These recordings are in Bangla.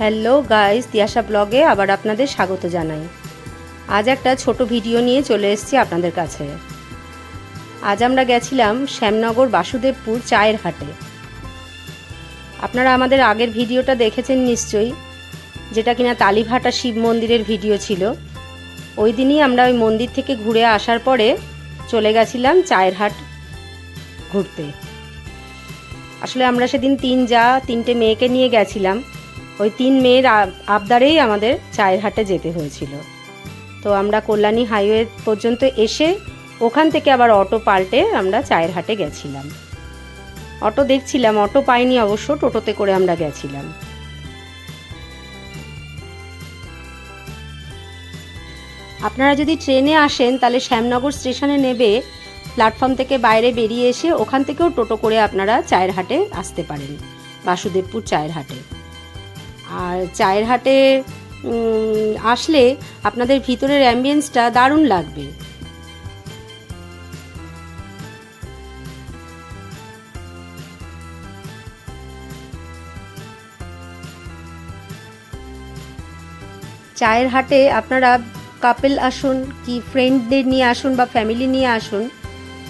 হ্যালো গাইস তিয়াশা ব্লগে আবার আপনাদের স্বাগত জানাই। আজ একটা ছোট ভিডিও নিয়ে চলে এসেছি আপনাদের কাছে। আজ আমরা গেছিলাম শ্যামনগর বাসুদেবপুর চায়ের হাটে। আপনারা আমাদের আগের ভিডিওটা দেখেছেন নিশ্চয়ই, যেটা কিনা তালিভাটা শিব মন্দিরের ভিডিও ছিল। ওই দিনই আমরা ওই মন্দির থেকে ঘুরে আসার পরে চলে গেছিলাম চায়ের হাট ঘুরতে। আসলে আমরা সেদিন তিন যা, তিনটে মেয়েকে নিয়ে গেছিলাম। ওই তিন মেয়ের আবদারেই আমাদের চায়ের হাটে যেতে হয়েছিল। তো আমরা কল্যাণী হাইওয়ে পর্যন্ত এসে ওখান থেকে আবার অটো পাল্টে আমরা চায়ের হাটে গেছিলাম। অটো দেখছিলাম, অটো পাইনি অবশ্য, টোটোতে করে আমরা গেছিলাম। আপনারা যদি ট্রেনে আসেন, তাহলে শ্যামনগর স্টেশনে নেবে, প্ল্যাটফর্ম থেকে বাইরে বেরিয়ে এসে ওখান থেকেও টোটো করে আপনারা চায়ের হাটে আসতে পারেন, বাসুদেবপুর চায়ের হাটে। আর চায়ের হাটে আসলে আপনাদের ভিতরের অ্যাম্বিয়েন্সটা দারুণ লাগবে। চায়ের হাটে আপনারা কাপেল আসুন কি ফ্রেন্ডদের নিয়ে আসুন বা ফ্যামিলি নিয়ে আসুন,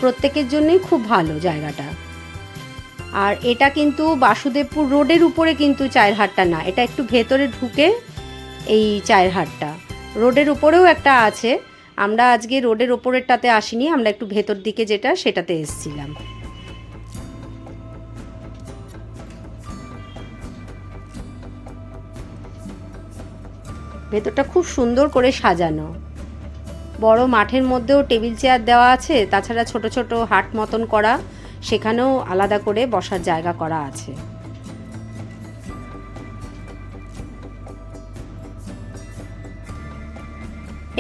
প্রত্যেকের জন্যই খুব ভালো জায়গাটা। আর এটা কিন্তু বাসুদেবপুর রোডের উপরে কিন্তু চায়ের হাটটা না, এটা একটু ভেতরে ঢুকে এই চায়ের হাটটা রোডের উপরেও একটা আছে, আমরা আজকে রোডের ওপরেরটাতে আসিনি, আমরা একটু ভেতর দিকে যেটা সেটাতে এসেছিলাম। ভেতরটা খুব সুন্দর করে সাজানো। বড় মাঠের মধ্যেও টেবিল চেয়ার দেওয়া আছে, তাছাড়া ছোট ছোট হাট মতন করা। সেখানেও আলাদা করে বসার জায়গা করা আছে।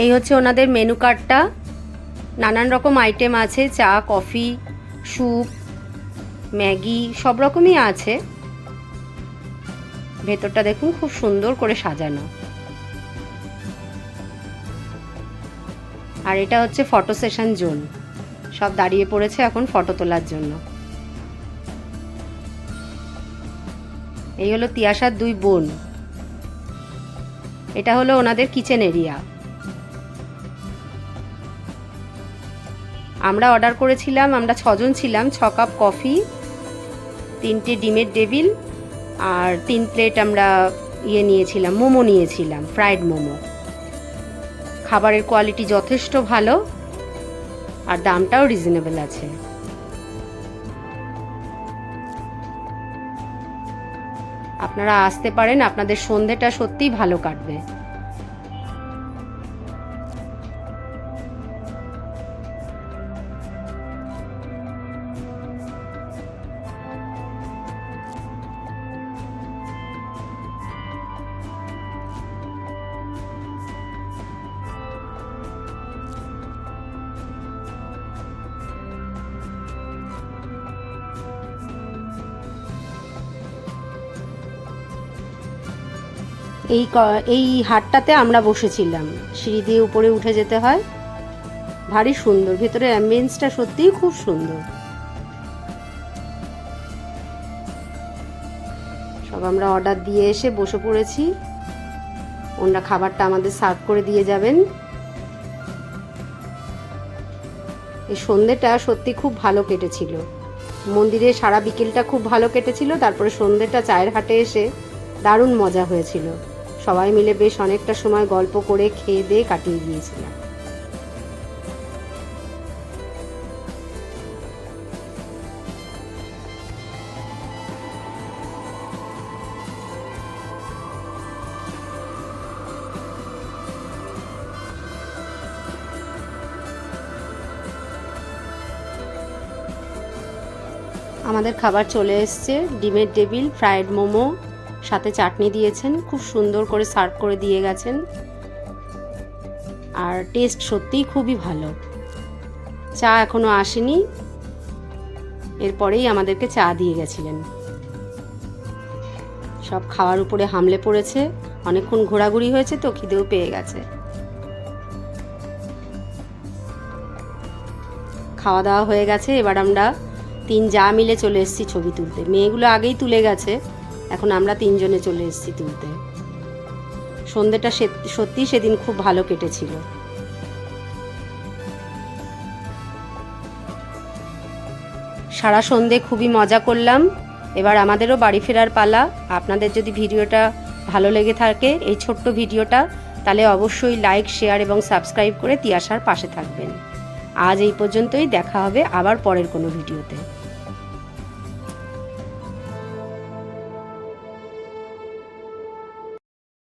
এই হচ্ছে ওনাদের মেনু কার্ডটা নানান রকম আইটেম আছে, চা কফি স্যুপ ম্যাগি, সব রকমই আছে। ভেতরটা দেখুন খুব সুন্দর করে সাজানো। আর এটা হচ্ছে ফটো সেশন জোন সব দাঁড়িয়ে পড়েছে এখন ফটো তোলার জন্য। এই হলো তিয়াসার দুই বোন। এটা হলো ওনাদের কিচেন এরিয়া আমরা অর্ডার করেছিলাম, আমরা ছজন ছিলাম, ছ কাপ কফি তিনটে ডিমের ডেভিল আর তিন প্লেট আমরা ইয়ে নিয়েছিলাম, মোমো নিয়েছিলাম ফ্রাইড মোমো। খাবারের কোয়ালিটি যথেষ্ট ভালো। আর দামটাও রিজনেবল আছে। আপনারা আসতে পারেন আপনাদের সন্ধেটা সত্যিই ভালো কাটবে। এই এই হাটটাতে আমরা বসেছিলাম। সিঁড়ি দিয়ে উপরে উঠে যেতে হয়। ভারী সুন্দর। ভেতরের অ্যাম্বিয়েন্সটা সত্যিই খুব সুন্দর। সব আমরা অর্ডার দিয়ে এসে বসে পড়েছি। ওনারা খাবারটা আমাদের সার্ভ করে দিয়ে যাবেন। এই সন্ধেটা সত্যি খুব ভালো কেটেছিল। মন্দিরে সারা বিকেলটা খুব ভালো কেটেছিল। তারপরে সন্ধেটা চায়ের হাটে এসে দারুণ মজা হয়েছিল। সবাই মিলে বেশ অনেকটা সময় গল্প করে খেয়ে দিয়ে কাটিয়ে গিয়েছিলাম আমাদের খাবার চলে এসছে, ডিমের টেবিল, ফ্রায়েড মোমো সাথে চাটনি দিয়েছেন, খুব সুন্দর করে সার্ভ করে দিয়ে গেছেন। আর টেস্ট সত্যিই খুবই ভালো। চা এখনও আসেনি। এরপরেই আমাদেরকে চা দিয়ে গেছিলেন। সব খাওয়ার উপরে হামলে পড়েছে। অনেকক্ষণ ঘোরাঘুরি হয়েছে তো, খিদেও পেয়ে গেছে। খাওয়া দাওয়া হয়ে গেছে। এবার আমরা তিন যা মিলে চলে এসেছি ছবি তুলতে। মেয়েগুলো আগেই তুলে গেছে। এখন আমরা তিনজনে চলে এসেছি তুলতে। সন্ধেটা সে- সত্যি সেদিন খুব ভালো কেটেছিল। সারা সন্ধে খুবই মজা করলাম। এবার আমাদেরও বাড়ি ফেরার পালা। আপনাদের যদি ভিডিওটা ভালো লেগে থাকে, এই ছোট্ট ভিডিওটা, তাহলে অবশ্যই লাইক, শেয়ার এবং সাবস্ক্রাইব করে তিয়াশার পাশে থাকবেন। আজ এই পর্যন্তই, দেখা হবে আবার পরের কোনো ভিডিওতে।